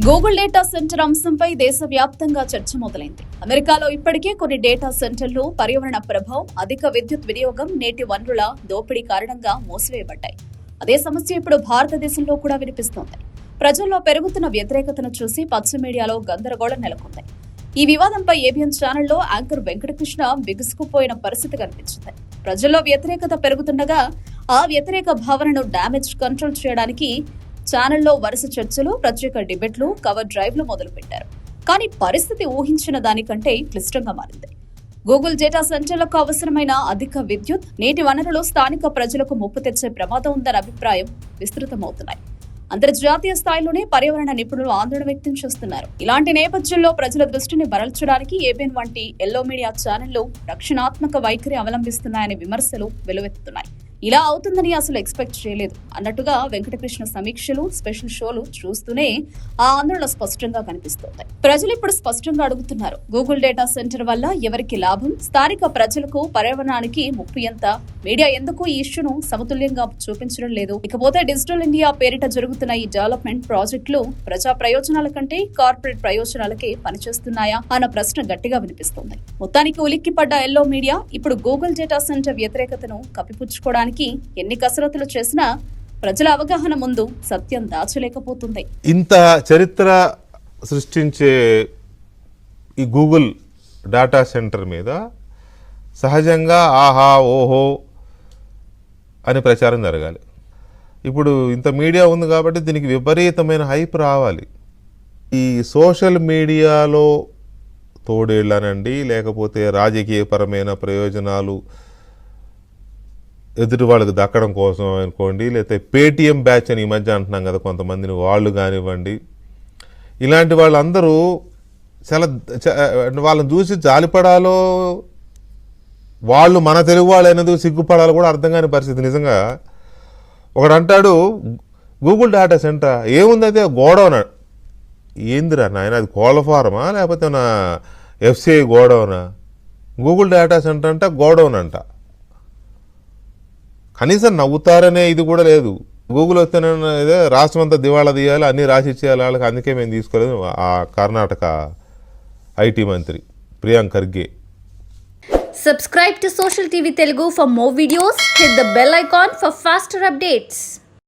Google data centre అంశంపై దేశవ్యాప్తంగా చర్చ మొదలైంది. అమెరికాలో ఇప్పటికే కొన్ని డేటా సెంటర్లు పర్యావరణ ప్రభావం అధిక విద్యుత్ వినియోగం నేటి వనరుల దోపిడీ కారణంగా మూసివేయబడ్డాయి. అదే సమస్య ఇప్పుడు భారతదేశంలో కూడా వినిపిస్తోంది. ప్రజల్లో పెరుగుతున్న వ్యతిరేకతను చూసి పచ్చ మీడియాలో గందరగోళం నెలకొంది. ఈ వివాదంపై ఏబిఎన్ ఛానల్లో యాంకర్ వెంకటకృష్ణ బిగుసుకుపోయిన పరిస్థితి కనిపించింది. ప్రజల్లో వ్యతిరేకత పెరుగుతుండగా ఆ వ్యతిరేక భావనను డ్యామేజ్ కంట్రోల్ చేయడానికి ఛానల్లో వరుస చర్చలు ప్రత్యేక డిబేట్లు కవర్ డ్రైవ్లు మొదలుపెట్టారు. కానీ పరిస్థితి ఊహించిన దానికంటే క్లిష్టంగా మారింది. గూగుల్ డేటా సెంటర్లకు అవసరమైన అధిక విద్యుత్ నీటి వనరులు స్థానిక ప్రజలకు ముప్పు తెచ్చే ప్రమాదం ఉందన్న అభిప్రాయం విస్తృతమవుతున్నాయి. అంతర్జాతీయ స్థాయిలోనే పర్యావరణ నిపుణులు ఆందోళన వ్యక్తం చేస్తున్నారు. ఇలాంటి నేపథ్యంలో ప్రజల దృష్టిని మరల్చడానికి ఏబిఎన్ వంటి ఎల్లో మీడియా ఛానళ్ళు రక్షణాత్మక వైఖరి అవలంబిస్తున్నాయనే విమర్శలు వెలువెత్తుతున్నాయి. ఇలా అవుతుందని అసలు ఎక్స్పెక్ట్ చేయలేదు. అన్నట్టుగా వెంకటకృష్ణ సమీక్షలు స్పెషల్ షోలు చూస్తూనే ఆ ఆందోళన స్పష్టంగా కనిపిస్తోంది. ప్రజలు ఇప్పుడు స్పష్టంగా అడుగుతున్నారు. గూగుల్ డేటా సెంటర్ వల్ల ఎవరికి లాభం? స్థానిక ప్రజలకు పర్యావరణానికి ముప్పు ఎంత? మీడియా ఎందుకు ఈ ఇష్యూను సమతుల్యంగా చూపించడం లేదు? ఇకపోతే డిజిటల్ ఇండియా పేరిట జరుగుతున్న ఈ డెవలప్మెంట్ ప్రాజెక్టులు ప్రజా ప్రయోజనాల కంటే కార్పొరేట్ ప్రయోజనాలకే పనిచేస్తున్నాయా అన్న ప్రశ్న గట్టిగా వినిపిస్తోంది. మొత్తానికి ఉలిక్కిపడ్డ ఎల్లో మీడియా ఇప్పుడు గూగుల్ డేటా సెంటర్ వ్యతిరేకతను కప్పిపుచ్చుకోవడానికి ఎన్ని కసరత్తులు చేసినా ప్రజల అవగాహన ముందు సత్యం దాచలేకపోతుంది. ఇంత చరిత్ర సృష్టించే ఈ గూగుల్ డేటా సెంటర్ మీద సహజంగా ఆహా ఓహో అని ప్రచారం జరగాలి. ఇప్పుడు ఇంత మీడియా ఉంది కాబట్టి దీనికి విపరీతమైన హైప్ రావాలి. ఈ సోషల్ మీడియాలో తోడేళ్ళనండి లేకపోతే రాజకీయపరమైన ప్రయోజనాలు ఎదుటి వాళ్ళకి దక్కడం కోసం అనుకోండి లేకపోతే పేటిఎం బ్యాచ్ అని ఈ మధ్య అంటున్నాం కదా కొంతమందిని వాళ్ళు కానివ్వండి. ఇలాంటి వాళ్ళందరూ చాలా వాళ్ళని చూసి జాలిపడాలో వాళ్ళు మన తెలుగు వాళ్ళు అనేది సిగ్గుపడాలో కూడా అర్థం కాని పరిస్థితి. నిజంగా ఒకడు అంటాడు గూగుల్ డేటా సెంటర్ ఏముంది అయితే గోడౌన్ ఏందిరా నాయన అది కోళ్ళ ఫారమా? లేకపోతే నా ఎఫ్సిఐ గోడౌనా గూగుల్ డేటా సెంటర్ అంట గోడౌన్ అంట కనీసం నవ్వుతారనే ఇది కూడా లేదు గూగుల్ వస్తేనే రాష్ట్రం అంతా దివాళా తీయాలి అన్నీ రాసి ఇచ్చేయాలి వాళ్ళకి అందుకే మేము తీసుకోలేదు ఆ కర్ణాటక ఐటీ మంత్రి Priyank Kharge Subscribe to Social TV Telugu for more videos. Hit the bell icon for faster updates.